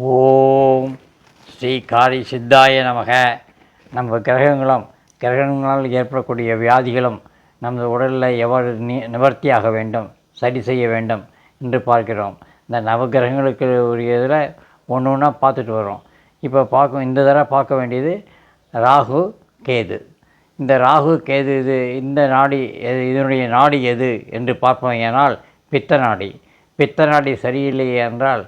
ஓம் ஸ்ரீ காரி சித்தாய நமக. நம்ம கிரகங்களும் கிரகங்களால் ஏற்படக்கூடிய வியாதிகளும் நமது உடலில் எவ்வாறு நி நிவர்த்தியாக வேண்டும் சரி செய்ய வேண்டும் என்று பார்க்கிறோம். இந்த நவகிரகங்களுக்கு உரிய இதில் ஒன்று ஒன்றா பார்த்துட்டு வரோம் இப்போ பார்க்க இந்த தடவை பார்க்க வேண்டியது ராகு கேது. இந்த ராகு கேது இது இந்த நாடி எது இதனுடைய நாடி எது என்று பார்ப்போம். ஏனால் பித்த நாடி. பித்த நாடி சரியில்லை என்றால்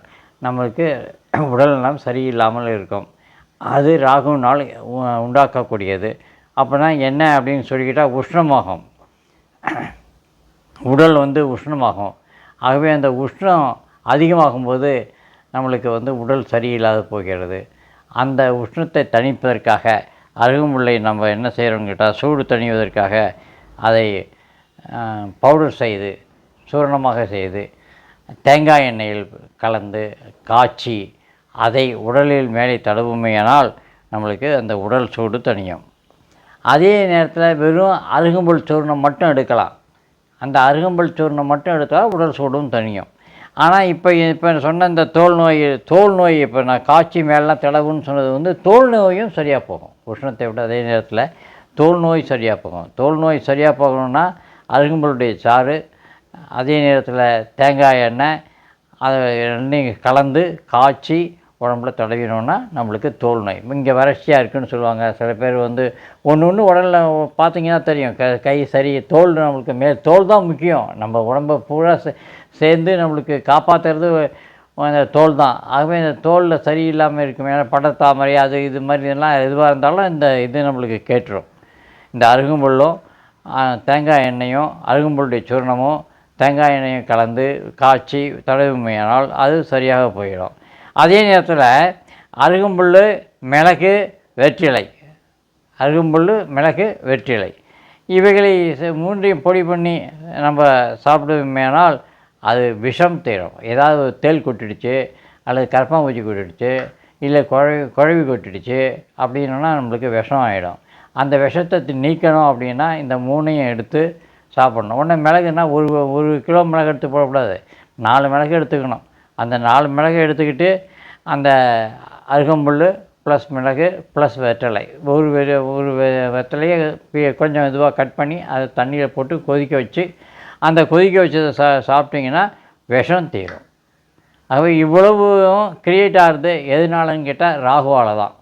நம்மளுக்கு உடல் நலம் சரியில்லாமல் இருக்கும். அது ராகுனால் உ- உண்டாக்கக்கூடியது. அப்போனா என்ன அப்படின்னு சொல்லிக்கிட்டால் உஷ்ணமாகும். உடல் வந்து உஷ்ணமாகும். ஆகவே அந்த உஷ்ணம் அதிகமாகும்போது நம்மளுக்கு வந்து உடல் சரியில்லாத போகிறது. அந்த உஷ்ணத்தை தணிப்பதற்காக அருகம்புல்லை நம்ம என்ன செய்கிறோம்னு கேட்டால் சூடு தணிவதற்காக அதை பவுடர் செய்து சூரணமாக செய்து தேங்காய் எண்ணெயில் கலந்து காய்ச்சி அதை உடலில் மேலே தடவுமையானால் நம்மளுக்கு அந்த உடல் சூடு தணியும். அதே நேரத்தில் வெறும் அருகம்புல் சூர்ணம் மட்டும் எடுக்கலாம். அந்த அருகம்புல் சூர்ணம் மட்டும் எடுத்தால் உடல் சூடும் தணியும். ஆனால் இப்போ இப்போ சொன்ன இந்த தோல் நோய் தோல் நோய் இப்போ நான் காய்ச்சி மேலாம் தடவுன்னு சொன்னது வந்து தோல் நோயும் சரியாக போகும். உஷ்ணத்தை விட அதே நேரத்தில் தோல் நோய் சரியாக போகும். தோல் நோய் சரியாக போகணும்னா அருகம்புல்லுடைய சாறு அதே நேரத்தில் தேங்காய் எண்ணெய் அதை ரெண்டையும் கலந்து காய்ச்சி உடம்புல தடவினோன்னா நம்மளுக்கு தோல் நோய். இங்கே வறட்சியாக இருக்குன்னு சொல்லுவாங்க. சில பேர் வந்து ஒன்று ஒன்று உடலில் பார்த்தீங்கன்னா தெரியும். க கை சரி தோல் நம்மளுக்கு மேல் தோல் தான் முக்கியம். நம்ம உடம்பை பூரா சே- சேர்ந்து நம்மளுக்கு காப்பாற்றுறது அந்த தோல் தான். ஆகவே இந்த தோலில் சரியில்லாமல் இருக்கும் ஏன்னா படத்தாமரை அது இது மாதிரி இதெல்லாம் எதுவாக இருந்தாலும் இந்த இது நம்மளுக்கு கேட்டுரும். இந்த அருகம்புல்லும் தேங்காய் எண்ணெயும் அருகம்புல்லுடைய சூர்ணமும் தேங்காய் எண்ணெயும் கலந்து காய்ச்சி தடவுமையானால் அது சரியாக போயிடும். அதே நேரத்தில் அருகம்புல் மிளகு வெற்றிலை. அருகம்புல் மிளகு வெற்றிலை. இவைகளை ச- மூன்றையும் பொடி பண்ணி நம்ம சாப்பிடுமேனால் அது விஷம் தீரும் ஏதாவது ஒரு தேள் கொட்டிடுச்சு அல்லது கரப்பாம்பூச்சி கொட்டிடுச்சு இல்லை குழவி குழவி கொட்டிடுச்சு அப்படின்னா நம்மளுக்கு விஷம் ஆகிடும் அந்த விஷத்தை நீக்கணும் அப்படின்னா இந்த மூணையும் எடுத்து சாப்பிடணும். உடனே மிளகுன்னா ஒரு ஒரு கிலோ மிளகு எடுத்து போடக்கூடாது. நாலு மிளகு எடுத்துக்கணும். அந்த நாலு மிளகு எடுத்துக்கிட்டு அந்த அருகம்புல் ப்ளஸ் மிளகு ப்ளஸ் வெத்தலை ஒரு வெ- ஒரு வெ- கொஞ்சம் இதுவாக கட் பண்ணி அதை தண்ணியில் போட்டு கொதிக்க வச்சு அந்த கொதிக்க வச்சதை சா சாப்பிட்டிங்கன்னா விஷம் தீரும். ஆகவே இவ்வளவும் க்ரியேட் ஆகிறது எதுனாலன்னு கேட்டால் ராகுவால் தான்.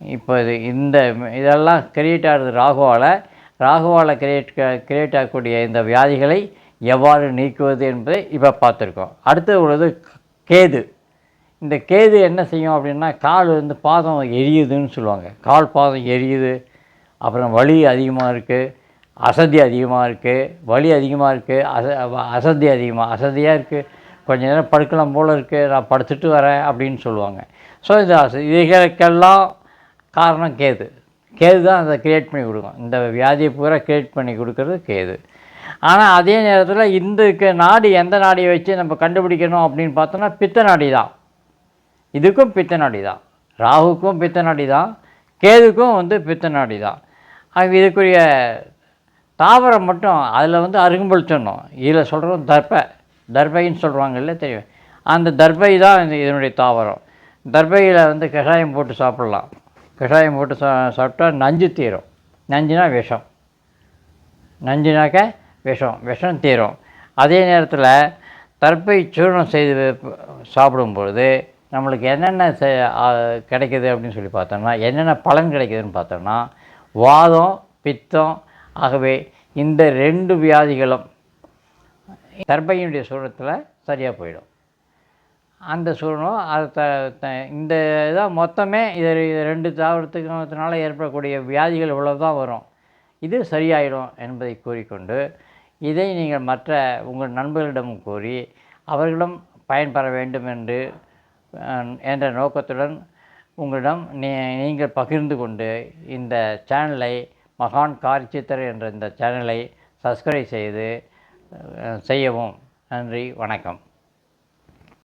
இப்போ இது இந்த இதெல்லாம் க்ரியேட் ஆகிறது ராகுவால். ராகுவால் கிரியேட் கிரியேட் ஆகக்கூடிய இந்த வியாதிகளை எவ்வாறு நீக்குவது என்பதை இப்போ பார்த்துருக்கோம். அடுத்து உள்ளது கேது. இந்த கேது என்ன செய்யும் அப்படின்னா கால் வந்து பாதம் எரியுதுன்னு சொல்லுவாங்க. கால் பாதம் எரியுது அப்புறம் வலி அதிகமாக இருக்குது அசதி அதிகமாக இருக்குது வலி அதிகமாக இருக்குது அச அசதி அதிகமாக அசதியாக இருக்குது கொஞ்ச நேரம் படுக்கலாம் போல் இருக்குது நான் படுத்துட்டு வரேன் அப்படின்னு சொல்லுவாங்க. ஸோ இந்த இதுகளுக்கெல்லாம் காரணம் கேது. கேது தான் அதை க்ரியேட் பண்ணி கொடுக்கும். இந்த வியாதியை பூரா கிரியேட் பண்ணி கொடுக்கறது கேது. ஆனால் அதே நேரத்தில் இந்துக்கு நாடு நாடி எந்த நாடியை வச்சு நம்ம கண்டுபிடிக்கணும் அப்படின்னு பார்த்தோம்னா பித்த நாடி தான். இதுக்கும் பித்த நாடி தான். ராகுக்கும் பித்த நாடி தான். கேதுக்கும் வந்து பித்த நாடி தான். இதுக்குரிய தாவரம் மட்டும் அதில் வந்து அருகம்புல் சொன்னோம். இதில் சொல்கிறோம் தர்பை. தர்பைன்னு சொல்கிறாங்கல்ல தெரியும். அந்த தர்பை தான் இதனுடைய தாவரம். தர்பையில் வந்து கஷாயம் போட்டு சாப்பிட்லாம். கஷாயம் போட்டு சா சாப்பிட்டா நஞ்சு தீரும். நஞ்சுனா விஷம். நஞ்சுனாக்க விஷம் விஷம் தீரும். அதே நேரத்தில் தர்பை சூர்ணம் செய்து சாப்பிடும் சாப்பிடும்பொழுது நம்மளுக்கு என்னென்ன செ- கிடைக்குது அப்படின்னு சொல்லி பார்த்தோம்னா என்னென்ன பலன் கிடைக்குதுன்னு பார்த்தோம்னா வாதம் பித்தம் ஆகவே இந்த ரெண்டு வியாதிகளும் தற்பையினுடைய சூழத்தில் சரியாக போயிடும். அந்த சூழலும் அது த த- இந்த இதாக மொத்தமே இது ரெண்டு தாவரத்துக்குனால ஏற்படக்கூடிய வியாதிகள் இவ்வளோ தான் வரும். இது சரியாயிடும் என்பதை கூறிக்கொண்டு இதை நீங்கள் மற்ற உங்கள் நண்பர்களிடம் கூறி அவர்களும் பயன்பெற வேண்டும் என்று என்ற நோக்கத்துடன் உங்களிடம் நீ நீங்கள் பகிர்ந்து கொண்டு இந்த சேனலை மகான் காரிச்சித்தர் என்ற இந்த சேனலை சப்ஸ்கிரைப் செய்து செய்யவும். நன்றி வணக்கம்.